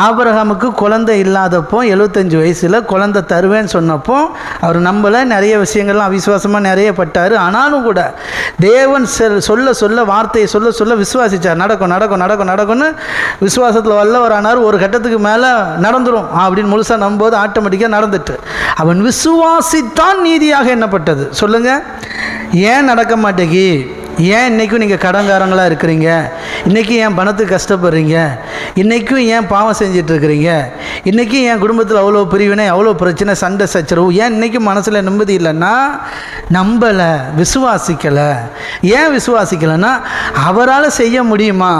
ஆபரகமுக்கு குழந்தை இல்லாதப்போ எழுபத்தஞ்சு வயசில் குழந்தை தருவேன்னு சொன்னப்போ அவர் நம்மள நிறைய விஷயங்கள்லாம் அவிசுவாசமாக நிறைய பட்டார். ஆனாலும் கூட தேவன் செல் சொல்ல சொல்ல வார்த்தையை சொல்ல சொல்ல விசுவாசிச்சார். நடக்கும் நடக்கும் நடக்கும் நடக்கும்னு விசுவாசத்தில் வல்லவரானார். ஒரு கட்டத்துக்கு மேலே நடந்துடும் அப்படின்னு முழுசாக நம்பும்போது ஆட்டோமேட்டிக்காக நடந்துட்டு. அவன் விசுவாசித்தான் நீதியாக எண்ணப்பட்டது. சொல்லுங்கள் ஏன் நடக்க மாட்டேங்கி? ஏன் இன்றைக்கும் நீங்கள் கடன்காரங்களாக இருக்கிறீங்க? இன்றைக்கும் ஏன் பணத்துக்கு கஷ்டப்படுறீங்க? இன்றைக்கும் ஏன் பாவம் செஞ்சிட்ருக்கிறீங்க? இன்றைக்கும் என் குடும்பத்தில் அவ்வளோ பிரிவினை அவ்வளோ பிரச்சனை சண்டை சச்சரவு? ஏன் இன்றைக்கும் மனசில் நிம்மதி இல்லைன்னா நம்பலை விசுவாசிக்கலை. ஏன் விசுவாசிக்கலைன்னா அவரால் செய்ய முடியுமா?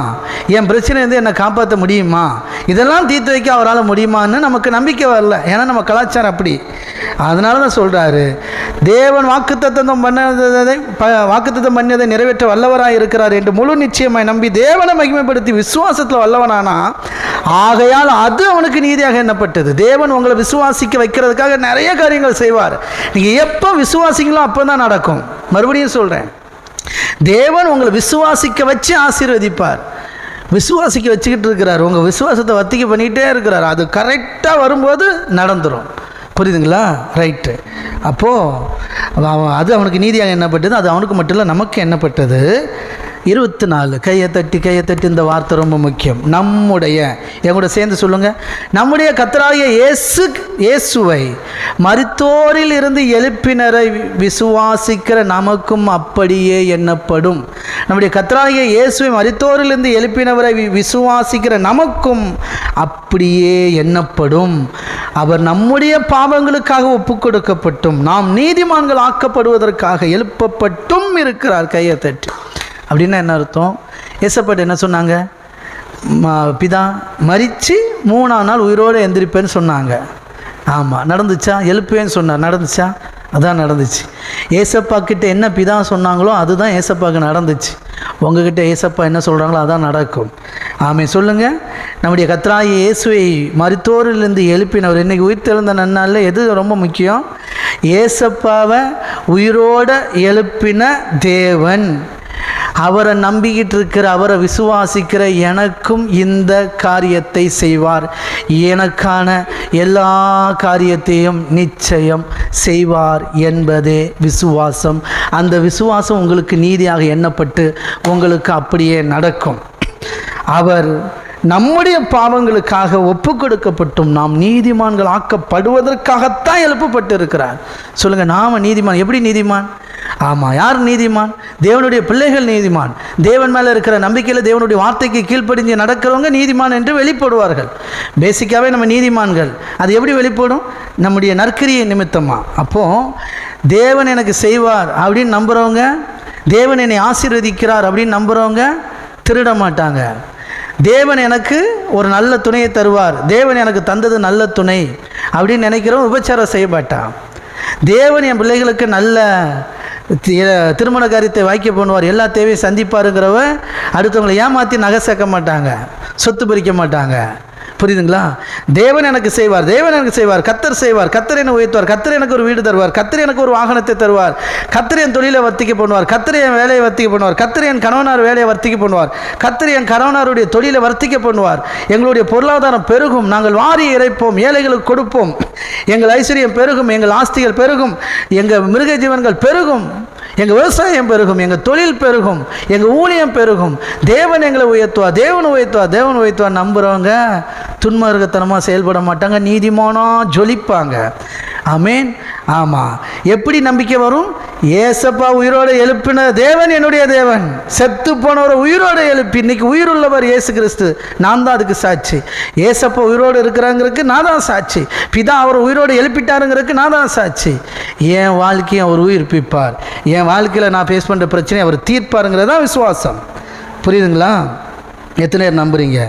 என் பிரச்சனையிலேருந்து என்னை காப்பாற்ற முடியுமா? இதெல்லாம் தீர்த்து வைக்க அவரால் முடியுமான்னு நமக்கு நம்பிக்கை வரல. ஏன்னா நம்ம கலாச்சாரம் அப்படி. அதனால தான் சொல்கிறாரு தேவன் வாக்குத்தத்தம் பண்ணதை ப வாக்குத்தத்தம் பண்ணதை நிறைவேற்ற வல்லவராக இருக்கிறார் என்று முழு நிச்சயமாய் நம்பி தேவனை மகிமைப்படுத்தி விசுவாசத்தில் வல்லவனானா? ஆகையால் அது அவனுக்கு நீதியாக எண்ணப்பட்டது. தேவன் உங்களை விசுவாசிக்க வைக்கிறதுக்காக நிறைய காரியங்கள் செய்வார். நீங்கள் எப்போ விசுவாசிங்களோ அப்போ தான் நடக்கும். மறுபடியும் சொல்கிறேன் தேவன் உங்களை விசுவாசிக்க வச்சு ஆசீர்வதிப்பார். விசுவாசிக்க வச்சுக்கிட்டு இருக்கிறார். உங்கள் விசுவாசத்தை வத்திக்க பண்ணிகிட்டே இருக்கிறார். அது கரெக்டாக வரும்போது நடந்துடும் புரியுதுங்களா? ரைட்டு அப்போது அவன் அது அவனுக்கு நீதியாக என்னப்பட்டது அது அவனுக்கு மட்டும் இல்லை நமக்கு என்னப்பட்டது இருபத்தி நாலு. கையை தட்டி கையை தட்டி இந்த வார்த்தை ரொம்ப முக்கியம். நம்முடைய என் கூட சேர்ந்து சொல்லுங்கள் நம்முடைய கத்தராகிய இயேசு இயேசுவை மரித்தோரில் இருந்து எழுப்பினரை விசுவாசிக்கிற நமக்கும் அப்படியே எண்ணப்படும். நம்முடைய கத்தராகிய இயேசுவை மரித்தோரிலிருந்து எழுப்பினவரை விசுவாசிக்கிற நமக்கும் அப்படியே எண்ணப்படும். அவர் நம்முடைய பாவங்களுக்காக ஒப்பு கொடுக்கப்பட்டும் நாம் நீதிமான்கள் ஆக்கப்படுவதற்காக எழுப்பப்பட்டும் இருக்கிறார் கையை தட்டி. அப்படின்னா என்ன அர்த்தம்? ஏசப்பாட்டு என்ன சொன்னாங்க? பிதா மரித்து மூணாம் நாள் உயிரோடு எந்திரிப்பேன்னு சொன்னாங்க. ஆமாம் நடந்துச்சா? எழுப்புவேன்னு சொன்னார். நடந்துச்சா? அதான் நடந்துச்சு. ஏசப்பா கிட்ட என்ன பிதா சொன்னாங்களோ அதுதான் ஏசப்பாவுக்கு நடந்துச்சு. உங்ககிட்ட ஏசப்பா என்ன சொல்கிறாங்களோ அதான் நடக்கும். ஆமே சொல்லுங்கள் நம்முடைய கத்ராயி இயேசுவை மருத்துவரிலிருந்து எழுப்பினவர். இன்றைக்கி உயிர் தெழுந்த நன்னால எது ரொம்ப முக்கியம்? ஏசப்பாவை உயிரோட எழுப்பின தேவன். அவரை நம்பிக்கிட்டு இருக்கிற அவரை விசுவாசிக்கிற எனக்கும் இந்த காரியத்தை செய்வார். எனக்கான எல்லா காரியத்தையும் நிச்சயம் செய்வார் என்பதே விசுவாசம். அந்த விசுவாசம் உங்களுக்கு நீதியாக எண்ணப்பட்டு உங்களுக்கு அப்படியே நடக்கும். அவர் நம்முடைய பாவங்களுக்காக ஒப்பு கொடுக்கப்பட்டும் நாம் நீதிமான்கள் ஆக்கப்படுவதற்காகத்தான் எழுப்பப்பட்டு இருக்கிறார் சொல்லுங்கள் நாம நீதிமான் எப்படி நீதிமான்? ஆமாம் யார் நீதிமான்? தேவனுடைய பிள்ளைகள் நீதிமான். தேவன் மேலே இருக்கிற நம்பிக்கையில் தேவனுடைய வார்த்தைக்கு கீழ்ப்படிஞ்சு நடக்கிறவங்க நீதிமான் என்று வெளிப்படுவார்கள். பேசிக்காகவே நம்ம நீதிமான்கள். அது எப்படி வெளிப்படும்? நம்முடைய நற்கரியை நிமித்தமாக அப்போது தேவன் எனக்கு செய்வார் அப்படின்னு நம்புகிறவங்க தேவன் என்னை ஆசீர்வதிக்கிறார் அப்படின்னு நம்புகிறவங்க திருட மாட்டாங்க. தேவன் எனக்கு ஒரு நல்ல துணையை தருவார். தேவன் எனக்கு தந்தது நல்ல துணை அப்படின்னு நினைக்கிறவன் உபச்சாரம் செய்ய மாட்டான் தேவன் என் பிள்ளைகளுக்கு நல்ல திருமண காரியத்தை வாய்க்க பண்ணுவார் எல்லா தேவையும் சந்திப்பாருங்கிறவ அடுத்தவங்களை ஏமாற்றி நகை சேர்க்க மாட்டாங்க சொத்து பறிக்க மாட்டாங்க. புரியுதுங்களா? தேவன் எனக்கு செய்வார் தேவன் எனக்கு செய்வார் கத்தர் செய்வார் கத்தர் என்னை உயர்த்துவார் கத்தர் எனக்கு ஒரு வீடு தருவார் கத்தர் எனக்கு ஒரு வாகனத்தை தருவார் கத்தர் என் தொழிலை வர்த்திக்க பண்ணுவார் கத்தர் என் வேலையை வர்த்திக்க பண்ணுவார் கத்தர் என் கணவனார் வேலையை வர்த்திக்க பண்ணுவார் கத்தர் என் கணவனாருடைய தொழிலை வர்த்திக்க பண்ணுவார். எங்களுடைய பொருளாதாரம் பெருகும் நாங்கள் வாரி இறைப்போம் ஏழைகளுக்கு கொடுப்போம். எங்கள் ஐஸ்வர்யம் பெருகும் எங்கள் ஆஸ்திகள் பெருகும் எங்கள் மிருக ஜீவன்கள் பெருகும் எங்கள் விவசாயம் பெருகும் எங்கள் தொழில் பெருகும் எங்கள் ஊழியம் பெருகும். தேவன் எங்களை உயர்த்துவா தேவன் உயர்த்துவா தேவன் உயர்த்துவா நம்புகிறவங்க துன்மார்க்கத்தனமாக செயல்பட மாட்டாங்க நீதிமானா ஜொலிப்பாங்க. ஆமேன்? ஆமாம் எப்படி நம்பிக்கை வரும்? ஏசப்பா உயிரோடு எழுப்பின தேவன் என்னுடைய தேவன். செத்து போனவரை உயிரோடு எழுப்பி இன்னைக்கு உயிருள்ளவர் ஏசு கிறிஸ்து. நான் தான் அதுக்கு சாட்சி. ஏசப்பா உயிரோடு இருக்கிறாங்கிறதுக்கு நான் தான் சாட்சி. பிதா அவர் உயிரோடு எழுப்பிட்டாருங்கிறதுக்கு நான் தான் சாட்சி. என் வாழ்க்கையை அவர் உயிர்ப்பிப்பார். என் வாழ்க்கையில் நான் ஃபேஸ் பண்ணுற பிரச்சனையை அவர் தீர்ப்பாருங்கிறது தான் விசுவாசம். புரியுதுங்களா? எத்தனை பேர் நம்புறீங்க?